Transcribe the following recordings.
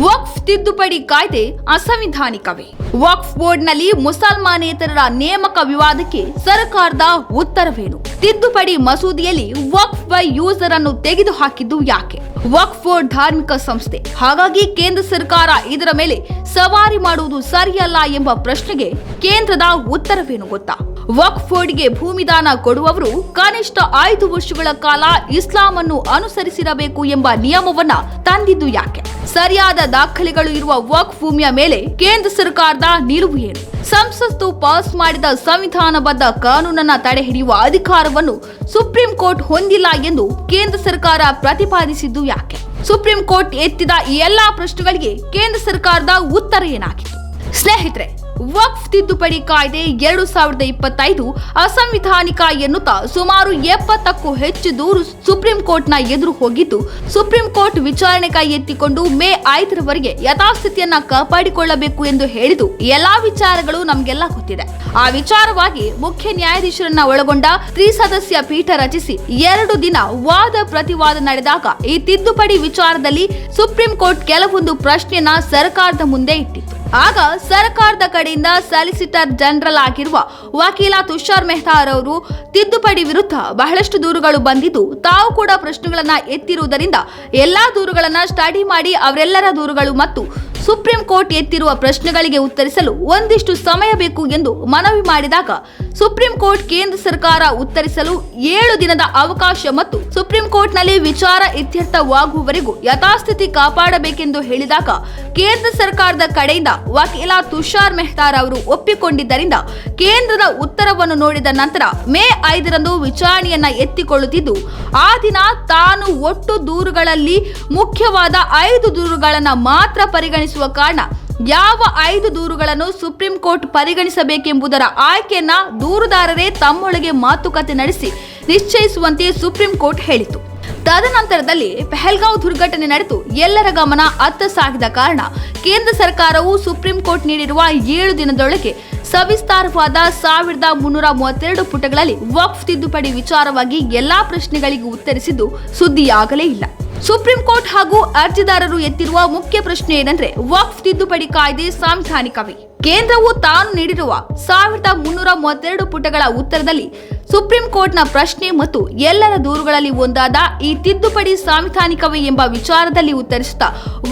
ವಕ್ಫ್ ತಿದ್ದುಪಡಿ ಕಾಯ್ದೆ ಅಸಂವಿಧಾನಿಕವೇ. ವಕ್ಫ್ ಬೋರ್ಡ್ನಲ್ಲಿ ಮುಸಲ್ಮಾನೇತರರ ನೇಮಕ ವಿವಾದಕ್ಕೆ ಸರ್ಕಾರದ ಉತ್ತರವೇನು? ತಿದ್ದುಪಡಿ ಮಸೂದೆಯಲ್ಲಿ ವಕ್ಫ್ ಬೈ ಯೂಸರ್ ಅನ್ನು ತೆಗೆದುಹಾಕಿದ್ದು ಯಾಕೆ? ವಕ್ಫ್ ಬೋರ್ಡ್ ಧಾರ್ಮಿಕ ಸಂಸ್ಥೆ. ಹಾಗಾಗಿ ಕೇಂದ್ರ ಸರ್ಕಾರ ಇದರ ಮೇಲೆ ಸವಾರಿ ಮಾಡುವುದು ಸರಿಯಲ್ಲ ಎಂಬ ಪ್ರಶ್ನೆಗೆ ಕೇಂದ್ರದ ಉತ್ತರವೇನು ಗೊತ್ತಾ? ವಕ್ಫ್ ಬೋರ್ಡ್ಗೆ ಭೂಮಿದಾನ ಕೊಡುವವರು ಕನಿಷ್ಠ ಐದು ವರ್ಷಗಳ ಕಾಲ ಇಸ್ಲಾಂ ಅನ್ನು ಅನುಸರಿಸಿರಬೇಕು ಎಂಬ ನಿಯಮವನ್ನ ತಂದಿದ್ದು ಯಾಕೆ? ಸರಿಯಾದ ದಾಖಲೆಗಳು ಇರುವ ವಕ್ಫ್ ಭೂಮಿಯ ಮೇಲೆ ಕೇಂದ್ರ ಸರ್ಕಾರದ ನಿಲುವು ಏನು? ಸಂಸತ್ತು ಪಾಸ್ ಮಾಡಿದ ಸಂವಿಧಾನಬದ್ಧ ಕಾನೂನನ್ನ ತಡೆ ಹಿಡಿಯುವ ಅಧಿಕಾರವನ್ನು ಸುಪ್ರೀಂ ಕೋರ್ಟ್ ಹೊಂದಿಲ್ಲ ಎಂದು ಕೇಂದ್ರ ಸರ್ಕಾರ ಪ್ರತಿಪಾದಿಸಿದ್ದು ಯಾಕೆ? ಸುಪ್ರೀಂ ಕೋರ್ಟ್ ಎತ್ತಿದ ಈ ಎಲ್ಲಾ ಪ್ರಶ್ನೆಗಳಿಗೆ ಕೇಂದ್ರ ಸರ್ಕಾರದ ಉತ್ತರ ಏನಾಗಿತ್ತು? ಸ್ನೇಹಿತರೆ ವಕ್ಫ್ ತಿದ್ದುಪಡಿ ಕಾಯ್ದೆ ಎರಡು ಸಾವಿರದ ಇಪ್ಪತ್ತೈದು ಅಸಂವಿಧಾನಿಕ ಎನ್ನುತ್ತಾ ಸುಮಾರು ಎಪ್ಪತ್ತಕ್ಕೂ ಹೆಚ್ಚು ದೂರು ಸುಪ್ರೀಂ ಕೋರ್ಟ್ನ ಎದುರು ಹೋಗಿದ್ದು, ಸುಪ್ರೀಂ ಕೋರ್ಟ್ ವಿಚಾರಣೆ ಕೈ ಎತ್ತಿಕೊಂಡು ಮೇ ಐದರವರೆಗೆ ಯಥಾಸ್ಥಿತಿಯನ್ನ ಕಾಪಾಡಿಕೊಳ್ಳಬೇಕು ಎಂದು ಹೇಳಿದ್ದು, ಎಲ್ಲಾ ವಿಚಾರಗಳು ನಮಗೆಲ್ಲ ಗೊತ್ತಿದೆ. ಆ ವಿಚಾರವಾಗಿ ಮುಖ್ಯ ನ್ಯಾಯಾಧೀಶರನ್ನ ಒಳಗೊಂಡ ತ್ರಿಸದಸ್ಯ ಪೀಠ ರಚಿಸಿ ಎರಡು ದಿನ ವಾದ ಪ್ರತಿವಾದ ನಡೆದಾಗ ಈ ತಿದ್ದುಪಡಿ ವಿಚಾರದಲ್ಲಿ ಸುಪ್ರೀಂ ಕೋರ್ಟ್ ಕೆಲವೊಂದು ಪ್ರಶ್ನೆಯನ್ನ ಸರ್ಕಾರದ ಮುಂದೆ ಇಟ್ಟಿತ್ತು. ಆಗ ಸರ್ಕಾರದ ಕಡೆಯಿಂದ ಸಾಲಿಸಿಟರ್ ಜನರಲ್ ಆಗಿರುವ ವಕೀಲ ತುಷಾರ್ ಮೆಹ್ತಾ ಅವರು ತಿದ್ದುಪಡಿ ವಿರುದ್ಧ ಬಹಳಷ್ಟು ದೂರುಗಳು ಬಂದಿದ್ದು ತಾವು ಕೂಡ ಪ್ರಶ್ನೆಗಳನ್ನ ಎತ್ತಿರುವುದರಿಂದ ಎಲ್ಲಾ ದೂರುಗಳನ್ನ ಸ್ಟಡಿ ಮಾಡಿ ಅವರೆಲ್ಲರ ದೂರುಗಳು ಮತ್ತು ಸುಪ್ರೀಂ ಕೋರ್ಟ್ ಎತ್ತಿರುವ ಪ್ರಶ್ನೆಗಳಿಗೆ ಉತ್ತರಿಸಲು ಒಂದಿಷ್ಟು ಸಮಯ ಬೇಕು ಎಂದು ಮನವಿ ಮಾಡಿದಾಗ ಸುಪ್ರೀಂ ಕೋರ್ಟ್ ಕೇಂದ್ರ ಸರ್ಕಾರ ಉತ್ತರಿಸಲು ಏಳು ದಿನದ ಅವಕಾಶ ಮತ್ತು ಸುಪ್ರೀಂ ಕೋರ್ಟ್ನಲ್ಲಿ ವಿಚಾರ ಇತ್ಯರ್ಥವಾಗುವವರೆಗೂ ಯಥಾಸ್ಥಿತಿ ಕಾಪಾಡಬೇಕೆಂದು ಹೇಳಿದಾಗ ಕೇಂದ್ರ ಸರ್ಕಾರದ ಕಡೆಯಿಂದ ವಕೀಲ ತುಷಾರ್ ಮೆಹ್ತಾರ್ ಅವರು ಒಪ್ಪಿಕೊಂಡಿದ್ದರಿಂದ ಕೇಂದ್ರದ ಉತ್ತರವನ್ನು ನೋಡಿದ ನಂತರ ಮೇ ಐದರಂದು ವಿಚಾರಣೆಯನ್ನ ಎತ್ತಿಕೊಳ್ಳುತ್ತಿದ್ದು, ಆ ದಿನ ತಾನು ಒಟ್ಟು ದೂರುಗಳಲ್ಲಿ ಮುಖ್ಯವಾದ ಐದು ದೂರುಗಳನ್ನು ಮಾತ್ರ ಪರಿಗಣಿಸುವ ಕಾರಣ ಯಾವ ಐದು ದೂರುಗಳನ್ನು ಸುಪ್ರೀಂ ಕೋರ್ಟ್ ಪರಿಗಣಿಸಬೇಕೆಂಬುದರ ಆಯ್ಕೆಯನ್ನ ದೂರುದಾರರೇ ತಮ್ಮೊಳಗೆ ಮಾತುಕತೆ ನಡೆಸಿ ನಿಶ್ಚಯಿಸುವಂತೆ ಸುಪ್ರೀಂ ಕೋರ್ಟ್ ಹೇಳಿತು ತದನಂತರದಲ್ಲಿ ಪೆಹಲ್ಗಾಂವ್ ದುರ್ಘಟನೆ ನಡೆದು ಎಲ್ಲರ ಗಮನ ಅತ್ತ ಸಾಗಿದ ಕಾರಣ ಕೇಂದ್ರ ಸರ್ಕಾರವು ಸುಪ್ರೀಂ ಕೋರ್ಟ್ ನೀಡಿರುವ ಏಳು ದಿನದೊಳಗೆ ಸವಿಸ್ತಾರವಾದ ಸಾವಿರದ ಮುನ್ನೂರ ಮೂವತ್ತೆರಡು ಪುಟಗಳಲ್ಲಿ ವಕ್ಫ್ ತಿದ್ದುಪಡಿ ವಿಚಾರವಾಗಿ ಎಲ್ಲಾ ಪ್ರಶ್ನೆಗಳಿಗೂ ಉತ್ತರಿಸಿದ್ದು ಸುದ್ದಿಯಾಗಲೇ ಇಲ್ಲ. ಸುಪ್ರೀಂ ಕೋರ್ಟ್ ಹಾಗೂ ಅರ್ಜಿದಾರರು ಎತ್ತಿರುವ ಮುಖ್ಯ ಪ್ರಶ್ನೆ ಏನಂದ್ರೆ, ವಕ್ಫ್ ತಿದ್ದುಪಡಿ ಕಾಯ್ದೆ ಸಾಂವಿಧಾನಿಕವೇ? ಕೇಂದ್ರವು ತಾನು ನೀಡಿರುವ ಸಾವಿರದ ಮುನ್ನೂರ ಮೂವತ್ತೆರಡು ಪುಟಗಳ ಉತ್ತರದಲ್ಲಿ ಸುಪ್ರೀಂ ಕೋರ್ಟ್ನ ಪ್ರಶ್ನೆ ಮತ್ತು ಎಲ್ಲರ ದೂರುಗಳಲ್ಲಿ ಒಂದಾದ ಈ ತಿದ್ದುಪಡಿ ಸಾಂವಿಧಾನಿಕವೇ ಎಂಬ ವಿಚಾರದಲ್ಲಿ ಉತ್ತರಿಸಿದ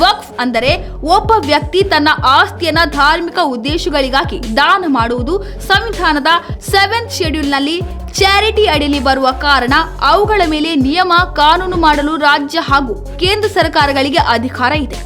ವಕ್ಫ್ ಅಂದರೆ ಒಬ್ಬ ವ್ಯಕ್ತಿ ತನ್ನ ಆಸ್ತಿಯನ್ನ ಧಾರ್ಮಿಕ ಉದ್ದೇಶಗಳಿಗಾಗಿ ದಾನ ಮಾಡುವುದು ಸಂವಿಧಾನದ ಸೆವೆಂತ್ ಶೆಡ್ಯೂಲ್ನಲ್ಲಿ ಚಾರಿಟಿ ಅಡಿಯಲ್ಲಿ ಬರುವ ಕಾರಣ ಅವುಗಳ ಮೇಲೆ ನಿಯಮ ಕಾನೂನು ಮಾಡಲು ರಾಜ್ಯ ಹಾಗೂ ಕೇಂದ್ರ ಸರ್ಕಾರಗಳಿಗೆ ಅಧಿಕಾರ ಇದೆ.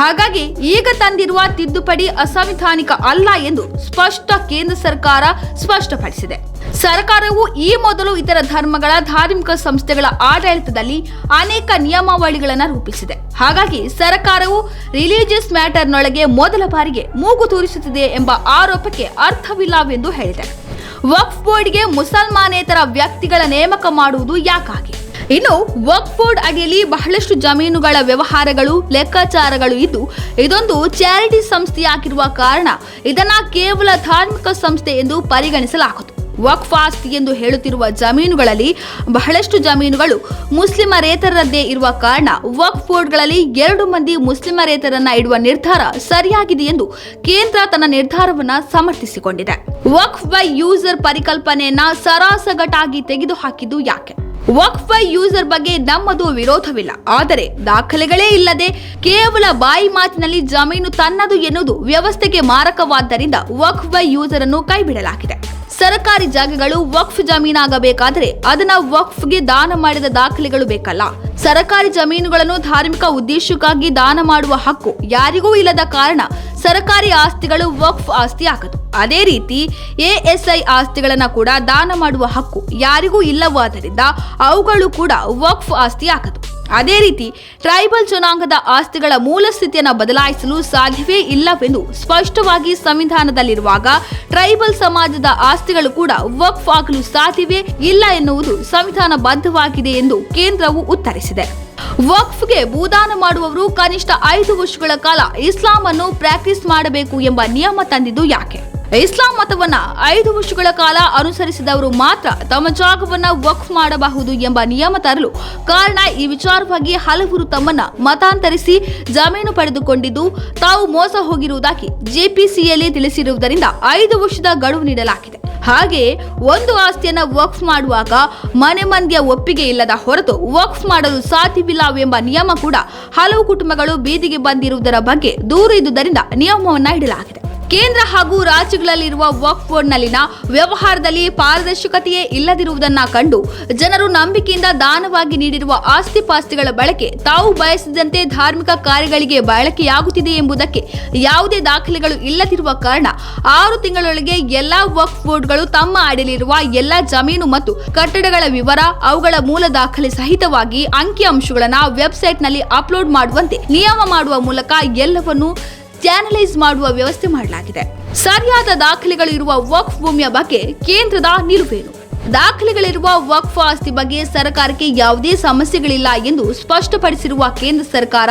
ಹಾಗಾಗಿ ಈಗ ತಂದಿರುವ ತಿದ್ದುಪಡಿ ಅಸಂವಿಧಾನಿಕ ಅಲ್ಲ ಎಂದು ಸ್ಪಷ್ಟ ಕೇಂದ್ರ ಸರ್ಕಾರ ಸ್ಪಷ್ಟಪಡಿಸಿದೆ. ಸರ್ಕಾರವು ಈ ಮೊದಲು ಇತರ ಧರ್ಮಗಳ ಧಾರ್ಮಿಕ ಸಂಸ್ಥೆಗಳ ಆಡಳಿತದಲ್ಲಿ ಅನೇಕ ನಿಯಮಾವಳಿಗಳನ್ನು ರೂಪಿಸಿದೆ. ಹಾಗಾಗಿ ಸರ್ಕಾರವು ರಿಲಿಜಿಯಸ್ ಮ್ಯಾಟರ್ನೊಳಗೆ ಮೊದಲ ಬಾರಿಗೆ ಮೂಗು ತೂರಿಸುತ್ತಿದೆ ಎಂಬ ಆರೋಪಕ್ಕೆ ಅರ್ಥವಿಲ್ಲವೆಂದು ಹೇಳಿದೆ. ವಕ್ಫ್ ಬೋರ್ಡ್ಗೆ ಮುಸಲ್ಮಾನೇತರ ವ್ಯಕ್ತಿಗಳ ನೇಮಕ ಮಾಡುವುದು ಯಾಕಾಗಿ? ಇನ್ನು, ವಕ್ಫ್ ಬೋರ್ಡ್ ಅಡಿಯಲ್ಲಿ ಬಹಳಷ್ಟು ಜಮೀನುಗಳ ವ್ಯವಹಾರಗಳು, ಲೆಕ್ಕಾಚಾರಗಳು ಇದ್ದು, ಇದೊಂದು ಚಾರಿಟಿ ಸಂಸ್ಥೆಯಾಗಿರುವ ಕಾರಣ ಇದನ್ನ ಕೇವಲ ಧಾರ್ಮಿಕ ಸಂಸ್ಥೆ ಎಂದು ಪರಿಗಣಿಸಲಾಗುವುದು. ವಕ್ಫ್ ಆಸ್ತಿ ಎಂದು ಹೇಳುತ್ತಿರುವ ಜಮೀನುಗಳಲ್ಲಿ ಬಹಳಷ್ಟು ಜಮೀನುಗಳು ಮುಸ್ಲಿಮರೇತರದ್ದೇ ಇರುವ ಕಾರಣ ವಕ್ಫ್ ಬೋರ್ಡ್ಗಳಲ್ಲಿ ಎರಡು ಮಂದಿ ಮುಸ್ಲಿಮರೇತರನ್ನ ಇಡುವ ನಿರ್ಧಾರ ಸರಿಯಾಗಿದೆ ಎಂದು ಕೇಂದ್ರ ತನ್ನ ನಿರ್ಧಾರವನ್ನ ಸಮರ್ಥಿಸಿಕೊಂಡಿದೆ. ವಕ್ಫ್ ಬೈ ಯೂಸರ್ ಪರಿಕಲ್ಪನೆಯನ್ನ ಸರಾಸಗಟಾಗಿ ತೆಗೆದುಹಾಕಿದ್ದು ಯಾಕೆ? ವಕ್ಫ್ ಬೈ ಯೂಸರ್ ಬಗ್ಗೆ ನಮ್ಮದು ವಿರೋಧವಿಲ್ಲ. ಆದರೆ ದಾಖಲೆಗಳೇ ಇಲ್ಲದೆ ಕೇವಲ ಬಾಯಿ ಮಾತಿನಲ್ಲಿ ಜಮೀನು ತನ್ನದು ಎನ್ನುವುದು ವ್ಯವಸ್ಥೆಗೆ ಮಾರಕವಾದ್ದರಿಂದ ವಕ್ಫ್ ಬೈ ಯೂಸರ್ ಅನ್ನು ಕೈಬಿಡಲಾಗಿದೆ. ಸರ್ಕಾರಿ ಜಾಗಗಳು ವಕ್ಫ್ ಜಮೀನಾಗಬೇಕಾದರೆ ಅದನ್ನ ವಕ್ಫ್ಗೆ ದಾನ ಮಾಡಿದ ದಾಖಲೆಗಳು ಬೇಕಲ್ಲ. ಸರ್ಕಾರಿ ಜಮೀನುಗಳನ್ನು ಧಾರ್ಮಿಕ ಉದ್ದೇಶಕ್ಕಾಗಿ ದಾನ ಮಾಡುವ ಹಕ್ಕು ಯಾರಿಗೂ ಇಲ್ಲದ ಕಾರಣ ಸರ್ಕಾರಿ ಆಸ್ತಿಗಳು ವಕ್ಫ್ ಆಸ್ತಿ ಆಗದು ಅದೇ ರೀತಿ ಎಎಸ್ಐ ಆಸ್ತಿಗಳನ್ನು ಕೂಡ ದಾನ ಮಾಡುವ ಹಕ್ಕು ಯಾರಿಗೂ ಇಲ್ಲವಾದ್ದರಿಂದ ಅವುಗಳು ಕೂಡ ವಕ್ಫ್ ಆಸ್ತಿ ಆಗದು. ಅದೇ ರೀತಿ ಟ್ರೈಬಲ್ ಜನಾಂಗದ ಆಸ್ತಿಗಳ ಮೂಲ ಸ್ಥಿತಿಯನ್ನು ಬದಲಾಯಿಸಲು ಸಾಧ್ಯವೇ ಇಲ್ಲವೆಂದು ಸ್ಪಷ್ಟವಾಗಿ ಸಂವಿಧಾನದಲ್ಲಿರುವಾಗ ಟ್ರೈಬಲ್ ಸಮಾಜದ ಆಸ್ತಿಗಳು ಕೂಡ ವಕ್ಫ್ ಆಗಲು ಸಾಧ್ಯವೇ ಇಲ್ಲ ಎನ್ನುವುದು ಸಂವಿಧಾನಬದ್ಧವಾಗಿದೆ ಎಂದು ಕೇಂದ್ರವು ಉತ್ತರಿಸಿದೆ. ವಕ್ಫ್ಗೆ ಭೂದಾನ ಮಾಡುವವರು ಕನಿಷ್ಠ ಐದು ವರ್ಷಗಳ ಕಾಲ ಇಸ್ಲಾಂ ಅನ್ನು ಪ್ರಾಕ್ಟೀಸ್ ಮಾಡಬೇಕು ಎಂಬ ನಿಯಮ ತಂದಿದ್ದು ಯಾಕೆ? ಇಸ್ಲಾಂ ಮತವನ್ನ ಐದು ವರ್ಷಗಳ ಕಾಲ ಅನುಸರಿಸಿದವರು ಮಾತ್ರ ತಮ್ಮ ಜಾಗವನ್ನ ವಕ್ಫ್ ಮಾಡಬಹುದು ಎಂಬ ನಿಯಮ ತರಲು ಕಾರಣ ಈ ವಿಚಾರವಾಗಿ ಹಲವರು ತಮ್ಮನ್ನ ಮತಾಂತರಿಸಿ ಜಮೀನು ಪಡೆದುಕೊಂಡಿದ್ದು, ತಾವು ಮೋಸ ಹೋಗಿರುವುದಾಗಿ ಜೆಪಿಸಿಯಲ್ಲಿ ತಿಳಿಸಿರುವುದರಿಂದ ಐದು ವರ್ಷದ ಗಡುವು ನೀಡಲಾಗಿದೆ. ಹಾಗೆಯೇ ಒಂದು ಆಸ್ತಿಯನ್ನ ವಕ್ಫ್ ಮಾಡುವಾಗ ಮನೆ ಮಂದಿಯ ಒಪ್ಪಿಗೆ ಇಲ್ಲದ ಹೊರತು ವಕ್ಫ್ ಮಾಡಲು ಸಾಧ್ಯವಿಲ್ಲ ಎಂಬ ನಿಯಮ ಕೂಡ ಹಲವು ಕುಟುಂಬಗಳು ಬೀದಿಗೆ ಬಂದಿರುವುದರ ಬಗ್ಗೆ ದೂರು ಇದ್ದುದರಿಂದ ನಿಯಮವನ್ನ ಇಡಲಾಗಿದೆ. ಕೇಂದ್ರ ಹಾಗೂ ರಾಜ್ಯಗಳಲ್ಲಿರುವ ವಕ್ಫ್ ಬೋರ್ಡ್ನಲ್ಲಿನ ವ್ಯವಹಾರದಲ್ಲಿ ಪಾರದರ್ಶಕತೆಯೇ ಇಲ್ಲದಿರುವುದನ್ನು ಕಂಡು ಜನರು ನಂಬಿಕೆಯಿಂದ ದಾನವಾಗಿ ನೀಡಿರುವ ಆಸ್ತಿ ಪಾಸ್ತಿಗಳ ಬಳಕೆ ತಾವು ಬಯಸಿದಂತೆ ಧಾರ್ಮಿಕ ಕಾರ್ಯಗಳಿಗೆ ಬಳಕೆಯಾಗುತ್ತಿದೆ ಎಂಬುದಕ್ಕೆ ಯಾವುದೇ ದಾಖಲೆಗಳು ಇಲ್ಲದಿರುವ ಕಾರಣ ಆರು ತಿಂಗಳೊಳಗೆ ಎಲ್ಲಾ ವಕ್ಫ್ ಬೋರ್ಡ್ಗಳು ತಮ್ಮ ಅಡಿಯಲ್ಲಿರುವ ಎಲ್ಲಾ ಜಮೀನು ಮತ್ತು ಕಟ್ಟಡಗಳ ವಿವರ, ಅವುಗಳ ಮೂಲ ದಾಖಲೆ ಸಹಿತವಾಗಿ ಅಂಕಿಅಂಶಗಳನ್ನು ವೆಬ್ಸೈಟ್ನಲ್ಲಿ ಅಪ್ಲೋಡ್ ಮಾಡುವಂತೆ ನಿಯಮ ಮಾಡುವ ಮೂಲಕ ಎಲ್ಲವನ್ನು ಚಾನಲೈಸ್ ಮಾಡುವ ವ್ಯವಸ್ಥೆ ಮಾಡಲಾಗಿದೆ. ಸರಿಯಾದ ದಾಖಲೆಗಳು ಇರುವ ವಕ್ಫ್ ಭೂಮಿಯ ಬಗ್ಗೆ ಕೇಂದ್ರದ ನಿಲುವೇನು? ದಾಖಲೆಗಳಿರುವ ವಕ್ಫ್ ಆಸ್ತಿ ಬಗ್ಗೆ ಸರ್ಕಾರಕ್ಕೆ ಯಾವುದೇ ಸಮಸ್ಯೆಗಳಿಲ್ಲ ಎಂದು ಸ್ಪಷ್ಟಪಡಿಸಿರುವ ಕೇಂದ್ರ ಸರ್ಕಾರ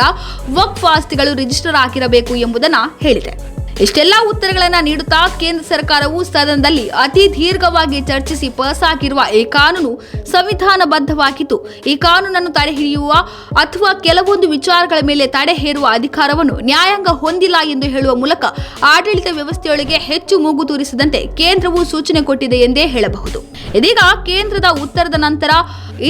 ವಕ್ಫ್ ಆಸ್ತಿಗಳು ರಿಜಿಸ್ಟರ್ ಆಗಿರಬೇಕು ಎಂಬುದನ್ನು ಹೇಳಿದೆ. ಇಷ್ಟೆಲ್ಲ ಉತ್ತರಗಳನ್ನ ನೀಡುತ್ತಾ ಕೇಂದ್ರ ಸರ್ಕಾರವು ಸದನದಲ್ಲಿ ಅತಿ ದೀರ್ಘವಾಗಿ ಚರ್ಚಿಸಿ ಪಾಸ್ ಆಗಿರುವ ಈ ಕಾನೂನು ಸಂವಿಧಾನಬದ್ಧವಾಗಿತ್ತು. ಈ ಕಾನೂನನ್ನು ತಡೆಹಿಡಿಯುವ ಅಥವಾ ಕೆಲವೊಂದು ವಿಚಾರಗಳ ಮೇಲೆ ತಡೆ ಹೇರುವ ಅಧಿಕಾರವನ್ನು ನ್ಯಾಯಾಂಗ ಹೊಂದಿಲ್ಲ ಎಂದು ಹೇಳುವ ಮೂಲಕ ಆಡಳಿತ ವ್ಯವಸ್ಥೆಯೊಳಗೆ ಹೆಚ್ಚು ಮೂಗು ತೂರಿಸದಂತೆ ಕೇಂದ್ರವು ಸೂಚನೆ ಕೊಟ್ಟಿದೆ ಎಂದೇ ಹೇಳಬಹುದು. ಇದೀಗ ಕೇಂದ್ರದ ಉತ್ತರದ ನಂತರ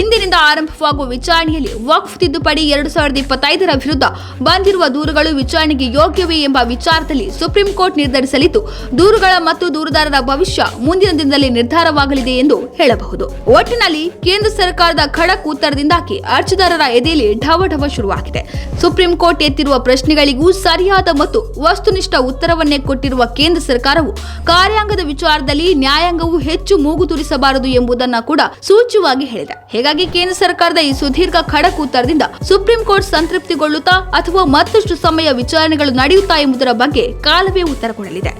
ಇಂದಿನಿಂದ ಆರಂಭವಾಗುವ ವಿಚಾರಣೆಯಲ್ಲಿ ವಕ್ಫ್ ತಿದ್ದುಪಡಿ ಎರಡು ಸಾವಿರದ ಇಪ್ಪತ್ತೈದರ ವಿರುದ್ಧ ಬಂದಿರುವ ದೂರುಗಳು ವಿಚಾರಣೆಗೆ ಯೋಗ್ಯವೇ ಎಂಬ ವಿಚಾರದಲ್ಲಿ ಸುಪ್ರೀಂ ಕೋರ್ಟ್ ನಿರ್ಧರಿಸಲಿದ್ದು, ದೂರುಗಳ ಮತ್ತು ದೂರುದಾರರ ಭವಿಷ್ಯ ಮುಂದಿನ ದಿನದಲ್ಲಿ ನಿರ್ಧಾರವಾಗಲಿದೆ ಎಂದು ಹೇಳಬಹುದು. ಒಟ್ಟಿನಲ್ಲಿ ಕೇಂದ್ರ ಸರ್ಕಾರದ ಖಡಕ್ ಉತ್ತರದಿಂದಾಗಿ ಅರ್ಜಿದಾರರ ಎದೆಯಲ್ಲಿ ಢವಢವ ಶುರುವಾಗಿದೆ. ಸುಪ್ರೀಂ ಕೋರ್ಟ್ ಎತ್ತಿರುವ ಪ್ರಶ್ನೆಗಳಿಗೂ ಸರಿಯಾದ ಮತ್ತು ವಸ್ತುನಿಷ್ಠ ಉತ್ತರವನ್ನೇ ಕೊಟ್ಟಿರುವ ಕೇಂದ್ರ ಸರ್ಕಾರವು ಕಾರ್ಯಾಂಗದ ವಿಚಾರದಲ್ಲಿ ನ್ಯಾಯಾಂಗವು ಹೆಚ್ಚು ಮೂಗು ತುರಿಸಬಾರದು ಎಂಬುದನ್ನ ಕೂಡ ಸೂಚ್ಯವಾಗಿ ಹೇಳಿದೆ. ಹೀಗಾಗಿ ಕೇಂದ್ರ ಸರ್ಕಾರದ ಈ ಸುದೀರ್ಘ ಖಡಕ್ ಉತ್ತರದಿಂದ ಸುಪ್ರೀಂ ಕೋರ್ಟ್ ಸಂತೃಪ್ತಿಗೊಳ್ಳುತ್ತಾ ಅಥವಾ ಮತ್ತಷ್ಟು ಸಮಯ ವಿಚಾರಣೆಗಳು ನಡೆಯುತ್ತಾ ಎಂಬುದರ ಬಗ್ಗೆ ಕಾಲವೇ ಉತ್ತರ ಕೊಡಲಿದೆ.